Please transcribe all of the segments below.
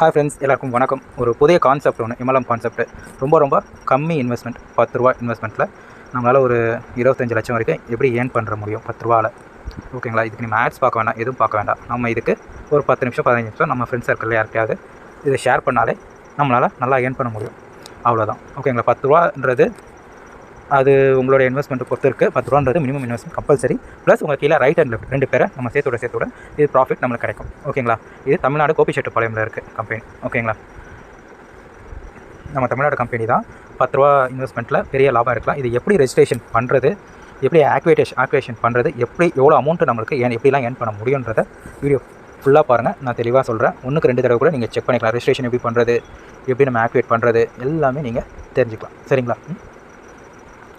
Hi friends எல்லாருக்கும் வணக்கம். ஒரு புதிய கான்செப்ட் ஒன்று இமலம் கான்செப்ட் ரொம்ப ரொம்ப கம்மி இன்வெஸ்ட்மெண்ட் பத்து ரூபா இன்வெஸ்ட்மெண்ட்டில் நம்மளால் ஒரு இருபத்தஞ்சு லட்சம் வரைக்கும் எப்படி ஏர்ன் பண்ணுற முடியும்? பத்து ரூபாவில் ஓகேங்களா இதுக்கு நீங்கள் ஆட்ஸ் பார்க்க வேண்டாம் எதுவும் பார்க்க வேண்டாம். நம்ம இதுக்கு ஒரு பத்து நிமிஷம் பதினஞ்சு நிமிஷம் நம்ம ஃப்ரெண்ட்ஸ் சர்க்கிளில் யாருக்கையாவது இதை ஷேர் பண்ணாலே நம்மளால் நல்லா ஏர்ன் பண்ண முடியும். அவ்வளோதான் ஓகேங்களா பத்து ரூபான்றது அது உங்களோட இன்வெஸ்ட்மெண்ட் பொறுத்து இருக்குது பத்து ரூபான்றது மினிமம் இன்வெஸ்ட்மெண்ட் கம்பல்சரி ப்ளஸ் உங்கள் கீழே ரைட் அண்ட் லெஃப்ட் ரெண்டு பேரை நம்ம சேர்த்தோட சேர்த்தோட இது ப்ராஃபிட் நம்மளுக்கு கிடைக்கும். ஓகேங்களா இது தமிழ்நாடு கோபிச்செட்டுப்பாளையமில் இருக்குது கம்பெனி ஓகேங்களா நம்ம தமிழ்நாடு கம்பெனி தான். பத்து ரூபா இன்வெஸ்ட்மெண்ட்டில் பெரிய லாபம் இருக்கலாம். இது எப்படி ரெஜிஸ்ட்ரேஷன் பண்ணுறது எப்படி ஆக்டிவேஷன் ஆக்டிவேஷன் பண்ணுறது எப்படி எவ்வளோ அமௌண்ட்டு நம்மளுக்கு ஏன் எப்படிலாம் ஏர்ன் பண்ண முடியுன்றத வீடியோ ஃபுல்லாக பாருங்கள் நான் தெளிவாக சொல்கிறேன் ஒன்றுக்கு ரெண்டு தடவை கூட நீங்கள் செக் பண்ணிக்கலாம். ரெஜிஸ்ட்ரேஷன் எப்படி பண்ணுறது எப்படி நம்ம ஆக்டிவேட் பண்ணுறது எல்லாமே நீங்கள் தெரிஞ்சுக்கலாம். சரிங்களா?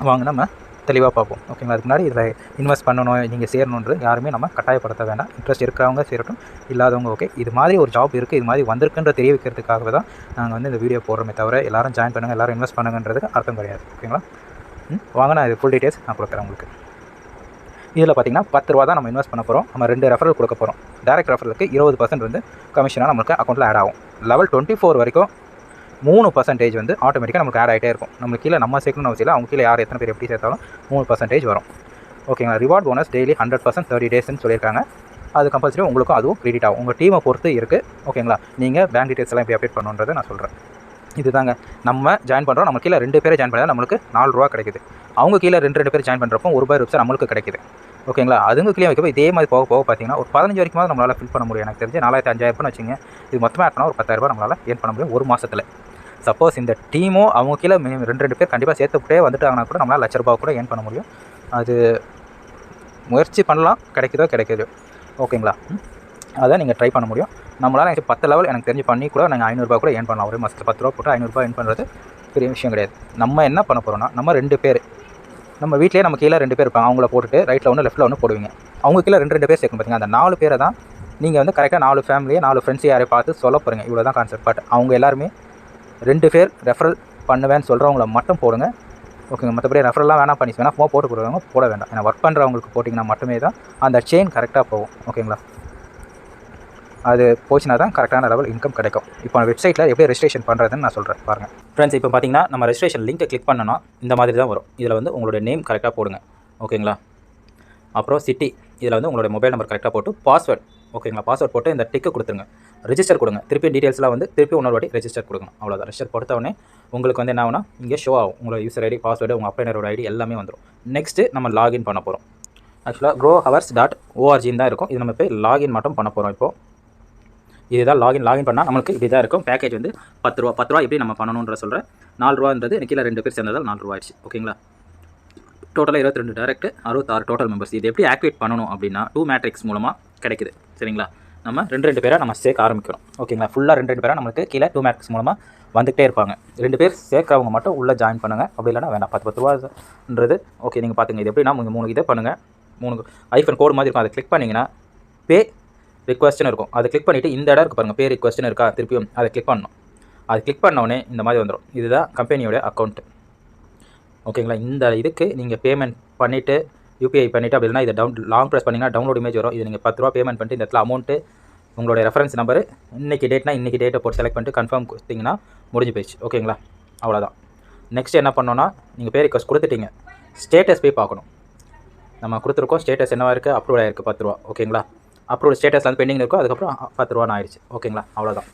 வாங்க நம்ம தெளிவாக பார்ப்போம். ஓகேங்களா அதுக்கு முன்னாடி இதில் இன்வெஸ்ட் பண்ணணும் நீங்கள் சேரணுன்றது யாருமே நம்ம கட்டாயப்படுத்த வேண்டாம். இன்ட்ரெஸ்ட் இருக்கிறவங்க சேரட்டும் இல்லாதவங்க ஓகே இது மாதிரி ஒரு ஜாப் இருக்குது இது மாதிரி வந்திருக்குன்ற தெரிய வைக்கிறதுக்காக தான் நாங்கள் வந்து இந்த வீடியோ போடுறோமே தவிர எல்லாரும் ஜாயின் பண்ணுங்கள் எல்லாரும் இன்வெஸ்ட் பண்ணுங்கன்றதுக்கு அர்த்தம் கிடையாது. ஓகேங்களா வாங்க நான் இது ஃபுல் டீட்டெயில்ஸ் நான் கொடுக்குறேன் உங்களுக்கு. இதில் பார்த்தீங்கன்னா பத்து ரூபா தான் நம்ம இன்வெஸ்ட் பண்ண போகிறோம் நம்ம ரெண்டு ரெஃபரல் கொடுக்க போகிறோம் டேரக்ட் ரெஃபரலுக்கு இருபது பர்சன்ட் வந்து கமிஷனாக நம்மளுக்கு அக்கௌண்ட்டில் ஆட் ஆகும். லெவல் டுவெண்ட்டி ஃபோர் வரைக்கும் மூணு பர்சன்டேஜ் வந்து ஆட்டோமேட்டிக்காக நமக்கு ஆட் ஆகிட்டே இருக்கும். நம்மளுக்கு கீழே நம்ம சேர்க்கணும்னு அவசியம் இல்லை. அவங்க கீழே யார் எத்தனை பேர் எப்படி சேர்த்தாலும் மூணு பர்சன்டேஜ் வரும். ஓகேங்களா reward bonus daily hundred percent thirty டேஸ்னு சொல்லியிருக்காங்க. அது கம்பல்சரி உங்களுக்கும் அதுவும் கிரெடிட் ஆகும். உங்கள் டீமை பொறுத்து இருக்குது ஓகேங்களா நீங்கள் பேங்க் டீட்டெயில்ஸ் எல்லாம் எப்படி அப்டேட் பண்ணுன்றதை நான் சொல்கிறேன் இதுதாங்க. நம்ம ஜாயின் பண்ணுறோம் நம்ம கீழே ரெண்டு பேரை ஜாயின் பண்ணால் நம்மளுக்கு நாலு ரூபா கிடைக்குது. அவங்க கீழே ரெண்டு ரெண்டு பேர் ஜாயின் பண்ணுறப்போ ஒரு ரூபாய் ரூபாய் நம்மளுக்கு கிடைக்குது. ஓகேங்களா அதுங்க கீழே வைக்கப்போ இதே மாதிரி போக போக பார்த்தீங்கன்னா ஒரு பதினஞ்சு வரைக்கும் நம்மளால் ஃபில் பண்ண முடியும். எனக்கு தெரிஞ்சு நாலாயிரத்தி அஞ்சாயிரம் வச்சுங்க இது மொத்தமாக ஆட் பண்ணால் ஒரு பத்தாயிரரூபா நம்மளால் ஏன் பண்ண முடியும் ஒரு மாதத்தில் சப்போஸ் இந்த டீமும் அவங்க கீழே மினிமம் ரெண்டு ரெண்டு பேர் கண்டிப்பாக சேர்த்துக்கிட்டே வந்துட்டாங்கன்னா கூட நம்மளால் லட்ச ரூபா கூட ஏர்ன் பண்ண முடியும். அது முயற்சி பண்ணலாம். கிடைக்குதோ கிடைக்குதோ. ஓகேங்களா? அதை நீங்கள் ட்ரை பண்ண முடியும். நம்மளால் எனக்கு பத்து லெவல் எனக்கு தெரிஞ்சு பண்ணி கூட நாங்கள் ஐநூறுரூபா கூட ஏர்ன் பண்ணலாம். ஒரே மாதத்தில் பத்து ரூபா போட்டு ஐநூறுரூபா ஏர்ன் பண்ணுறது பெரிய விஷயம் கிடையாது. நம்ம என்ன பண்ண போகிறோம்னா நம்ம ரெண்டு பேர். நம்ம வீட்டிலேயே நம்ம கீழே ரெண்டு பேர் இருப்பாங்க. அவங்கள போட்டுட்டு ரைட்டில் ஒன்று லெஃப்ட்டில் ஒன்று போடுவீங்க. அவங்க கீழே ரெண்டு ரெண்டு பேர் சேர்க்கும் பார்த்தீங்க அந்த நாலு பேரை தான் நீங்கள் வந்து கரெக்டாக நாலு ஃபேமிலியை நாலு ஃப்ரெண்ட்ஸ் யாரையும் பார்த்து சொல்ல போகிறீங்க இவ்வளோ தான் கான்செப்ட் பட் அவங்க எல்லாருமே ரெண்டு பேர் ரெஃபரல் பண்ணுவேன்னு சொல்கிறவங்கள மட்டும் போடுங்க. ஓகேங்க மற்றபடி ரெஃபரெல்லாம் வேணாம் பண்ணி வேணால் ஃபோன் போட்டு கொடுக்குறவங்க போட வேண்டாம். ஏன்னா ஒர்க் பண்ணுறவங்களுக்கு போட்டிங்கன்னா மட்டுமே தான் அந்த செயின் கரெக்டாக போகும். ஓகேங்களா? அது போச்சுன்னா தான் கரெக்டான லெவல் இன்கம் கிடைக்கும். இப்போ வெப்சைட்டில் எப்படி ரெஜிஸ்ட்ரேஷன் பண்ணுறதுன்னு நான் சொல்கிறேன் பாருங்கள் ஃப்ரெண்ட்ஸ் இப்போ பார்த்தீங்கன்னா நம்ம ரெஜிஸ்ட்ரேஷன் லிங்க்கை கிளிக் பண்ணணும் இந்த மாதிரி தான் வரும். இதில் வந்து உங்களுடைய நேம் கரெக்டாக போடுங்க. ஓகேங்களா? அப்புறம் சிட்டி இதில் வந்து உங்களுடைய மொபைல் நம்பர் கரெக்டாக போட்டு பாஸ்வேர்ட் ஓகேங்களா? பாஸ்வேர்ட் போட்டு இந்த டிக்கை கொடுத்துருங்க. ரிஜிஸ்டர் கொடுங்க. திருப்பி டீட்டெயில்ஸ்லாம் வந்து திருப்பி இன்னொரு வாட்டி ரெஜிஸ்டர் கொடுங்க அவ்வளோதான் ரெஜிஸ்டர் கொடுத்தவொடனே உங்களுக்கு வந்து என்ன ஆகும்னா இங்கே ஷோ ஆகும். உங்களோட யூசர் ஐடி பாஸ்வேர்டு உங்கள் அப்ளைனரோட ஐடி எல்லாமே வந்துடும் நெக்ஸ்ட்டு நம்ம லாகின் பண்ண போகிறோம் ஆக்சுவலாக க்ரோ ஹவர்ஸ் டாட் ஓஆர்ஜின்னு தான் இருக்கும். இது நம்ம போய் லாகின் மட்டும் பண்ண போகிறோம் இப்போது இதுதான் லாகின் லாகின் பண்ணால் நம்மளுக்கு இப்படி தான் இருக்கும். பேக்கேஜ் வந்து பத்து ரூபா பத்து ரூபா எப்படி நம்ம பண்ணணுன்ற சொல்கிறேன் நாலு ரூபான்றது எனக்கு கீழே ரெண்டு பேர் சேர்ந்ததால் நாலு ரூபா ஆயிடுச்சு. ஓகேங்களா? டோட்டலாக இருபத்தி ரெண்டு டேரக்ட் அறுபத்தாறு டோட்டல் மெம்பர்ஸ் இது எப்படி ஆக்டிவேட் பண்ணணும் அப்படின்னா டூ மேட்ரிக்ஸ் மூலமாக கிடைக்குது. சரிங்களா? நம்ம ரெண்டு ரெண்டு பேரை நம்ம சேர்க்க ஆரம்பிக்கிறோம். ஓகேங்களா? ஃபுல்லாக ரெண்டு ரெண்டு பேரை நம்மளுக்கு கீழே டூ மேக்ஸ் மூலமாக வந்துகிட்டே இருப்பாங்க. ரெண்டு பேர் சேர்க்குறவங்க மட்டும் உள்ளே ஜாயின் பண்ணுங்கள் அப்படி இல்லைனா வேணாம். பத்து பத்து ரூபான்றது. ஓகே நீங்கள் பார்த்துங்க இது எப்படின்னா நீங்கள் மூணு இதை பண்ணுங்கள் மூணு ஐஃபோன் கோடு மாதிரி இருக்கும். அதை கிளிக் பண்ணிங்கன்னா பே ரிக்வஸ்ட்னு இருக்கும். அதை கிளிக் பண்ணிவிட்டு இந்த இடம் இருக்குது பாருங்கள் பே ரிக்வஸ்ட்னு இருக்கா? திருப்பியும் அதை கிளிக் பண்ணணும். அது கிளிக் பண்ணோடனே இந்த மாதிரி வந்துடும் இதுதான் கம்பெனியோட அக்கௌண்ட்டு ஓகேங்களா? இந்த இதுக்கு நீங்கள் பேமெண்ட் பண்ணிவிட்டு யூபிஐ பண்ணிவிட்டு அப்படி இதை டவுன் லாங் ப்ரெஸ் பண்ணிங்கன்னா டவுன்லோட் இமேஜ் வரும். இது நீங்கள் பத்து ரூபா பேமெண்ட் பண்ணிட்டு இந்த இடத்துல அமௌண்ட்டு உங்களோட ரெஃபரன்ஸ் நம்பர் இன்றைக்கி டேட்னா இன்றைக்கி டேட்டை போட்டு செலக்ட் பண்ணிட்டு கன்ஃபார்ம் கொடுத்தீங்கன்னா முடிஞ்சு போயிடுச்சு. ஓகேங்களா அவ்வளோதான் நெக்ஸ்ட் என்ன பண்ணோன்னா நீங்கள் பேர் ரிக்வஸ்ட் கொடுத்துட்டீங்க. ஸ்டேட்டஸ் போய் பார்க்கணும். நம்ம கொடுத்துருக்கோம். ஸ்டேட்டஸ் என்னவா இருக்குது அப்ரூவ் ஆயிருக்கு பத்து ரூபா. ஓகேங்களா அப்ரூவ் ஸ்டேட்டஸ் வந்து பெண்டிங் இருக்கும் அதுக்கப்புறம் பத்து ரூபான்னு ஆயிடுச்சு. ஓகேங்களா அவ்வளோதான்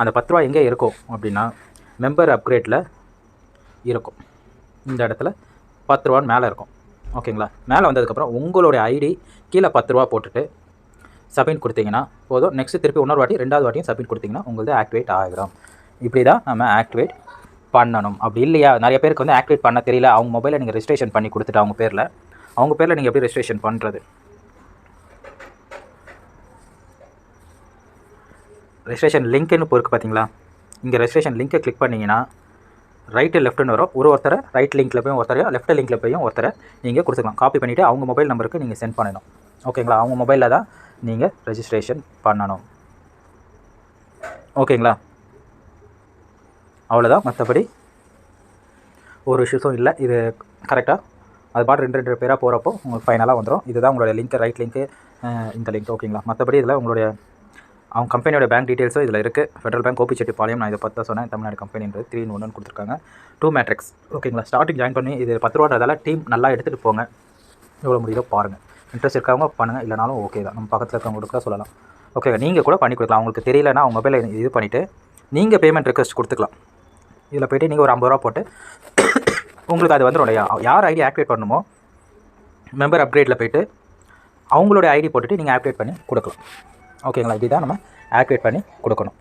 அந்த பத்து ரூபா எங்கே இருக்கும் அப்படின்னா மெம்பர் அப்கிரேட்டில் இருக்கும். இந்த இடத்துல பத்து ரூபான்னு மேலே இருக்கும். ஓகேங்களா? மேலே வந்ததுக்கப்புறம் உங்களுடைய ஐடி கீழே பத்து ரூபா போட்டுட்டு சப்மிட் கொடுத்தீங்கன்னா போதும். நெக்ஸ்ட் திருப்பி இன்னொரு வாட்டி ரெண்டாவது வாட்டியும் சப்மிட் கொடுத்தீங்கன்னா உங்களது ஆக்டிவேட் ஆகிடும். இப்படி தான் நம்ம ஆக்டிவேட் பண்ணணும். அப்படி இல்லையா? நிறைய பேருக்கு வந்து ஆக்டிவேட் பண்ண தெரியல. அவங்க மொபைலில் நீங்கள் ரெஜிஸ்ட்ரேஷன் பண்ணி கொடுத்துட்டு அவங்க பேரில். அவங்க பேரில் நீங்கள் எப்படி ரெஜிஸ்ட்ரேஷன் பண்ணுறது ரெஜிஸ்ட்ரேஷன் லிங்க்னு போயிருக்கு பார்த்தீங்களா இங்கே ரெஜிஸ்ட்ரேஷன் லிங்க்கை கிளிக் பண்ணிங்கன்னா ரைட்டு லெஃப்ட்டுன்னு வரும். ஒரு ஒருத்தரை ரைட் லிங்க்கில் போய் ஒருத்தரையோ லெஃப்ட் லிங்க்கில் போயும் ஒருத்தரை நீங்கள் கொடுத்துக்கலாம். காப்பி பண்ணிவிட்டு அவங்க மொபைல் நம்பருக்கு நீங்கள் சென்ட் பண்ணணும். ஓகேங்களா அவங்க மொபைலில் தான் நீங்கள் ரெஜிஸ்ட்ரேஷன் பண்ணணும். ஓகேங்களா அவ்வளோதான் மற்றபடி ஒரு இஷ்யூஸும் இல்லை. இது கரெக்டாக அது பாட்டு ரெண்டு ரெண்டு பேராக போகிறப்போ உங்களுக்கு ஃபைனலாக வந்துடும் இதுதான் உங்களுடைய லிங்க் ரைட் லிங்க்கு இந்த லிங்க் ஓகேங்களா மற்றபடி இதில் உங்களுடைய அவங்க கம்பெனியோட பேங்க் டீட்டெயில்ஸும் இதில் இருக்குது ஃபெடரல் பேங்க் கோபிச்செட்டிப்பாளையம் நான் இதை பற்றி தான் சொன்னேன். தமிழ்நாடு கம்பெனின்றது த்ரீ ஒன் ஒன்று கொடுத்துருக்காங்க. டூ மேட்ரிக்ஸ் ஓகேங்களா ஸ்டார்டிங் ஜாயின் பண்ணி இது பத்து ரூபான்றதால டீம் நல்லா எடுத்துகிட்டு போங்க. எவ்வளோ முடியுதோ பாருங்கள் இன்ட்ரெஸ்ட் இருக்கவங்க பண்ணுங்கள் இல்லைனாலும் ஓகே தான். நம்ம பக்கத்தில் இருக்கவங்களுக்கு கூட சொல்லலாம். ஓகே நீங்கள் கூட பண்ணி கொடுக்கலாம். அவங்களுக்கு தெரியலனா அவங்க மொபைலில் இது பண்ணிவிட்டு நீங்கள் பேமெண்ட் ரெக்வஸ்ட் கொடுத்துக்கலாம். இதில் போய்ட்டு நீங்கள் ஒரு ஐம்பது ரூபா போட்டு உங்களுக்கு அது வந்துடும் இல்லையா? யார் ஐடி ஆக்டிவேட் பண்ணணுமோ மெம்பர் அப்கிரேடில் போயிட்டு அவங்களோட ஐடி போட்டுட்டு நீங்கள் ஆக்டிவேட் பண்ணி கொடுக்கலாம். ஓகேங்களா இப்படி தான் நம்ம ஆக்டிவேட் பண்ணி கொடுக்கணும்.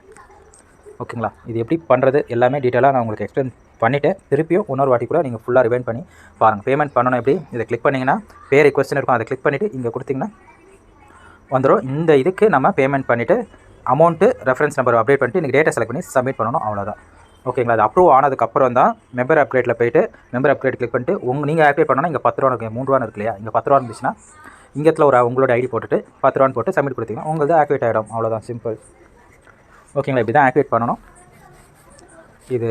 ஓகேங்களா இது எப்படி பண்ணுறது எல்லாமே டீட்டெயிலாக நான் உங்களுக்கு எக்ஸ்பிளைன் பண்ணிவிட்டு திருப்பியும் இன்னொரு வாட்டி கூட நீங்கள் ஃபுல்லாக ரிவைண்ட் பண்ணி பாருங்கள் பேமெண்ட் பண்ணணும் எப்படி? இதை கிளிக் பண்ணிங்கன்னா பே ரிக்வஸ்ட்னு இருக்கும். அதை கிளிக் பண்ணிவிட்டு இங்கே கொடுத்தீங்கன்னா வந்துடும் இந்த இதுக்கு நம்ம பேமெண்ட் பண்ணிவிட்டு அமௌண்ட்டு ரெஃபரன்ஸ் நம்பர் அப்டேட் பண்ணிட்டு நீங்கள் டேட்டா செலக்ட் பண்ணி சப்மிட் பண்ணணும். அவ்வளோதான் ஓகேங்களா அது அப்ரூவ் ஆனதுக்கப்புறம் தான் மெம்பர் அப்டேட்டில் போயிட்டு மெம்பர் அப்டேட் கிளிக் பண்ணிட்டு உங்கள் நீங்கள் ஆக்டிவேட் பண்ணணும் இங்கே பத்து ரூபா இருக்கு. மூணு ரூபா இருக்கு இல்லையா? இங்கே பத்து ரூபா இருந்துச்சுன்னா இங்கத்தில் ஒரு உங்களோட ஐடி போட்டுட்டு பத்து ரூபான்னு போட்டு சப்மிட் கொடுத்தீங்கன்னா உங்களுக்கு ஆக்டிவேட் ஆகிடும் அவ்வளோதான் சிம்பிள் ஓகேங்களா இப்படி தான் ஆக்டிவேட் பண்ணணும். இது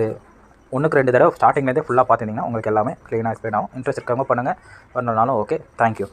ஒன்றுக்கு ரெண்டு தடவை ஸ்டார்டிங்லேருந்தே ஃபுல்லாக பார்த்துருந்தீங்கன்னா உங்களுக்கு எல்லாமே க்ளீனாக எக்ஸ்பிளைன் ஆகும். இன்ட்ரெஸ்ட் இருக்கவங்க பண்ணுங்கள் பண்ணனாலும் ஓகே தேங்க்யூ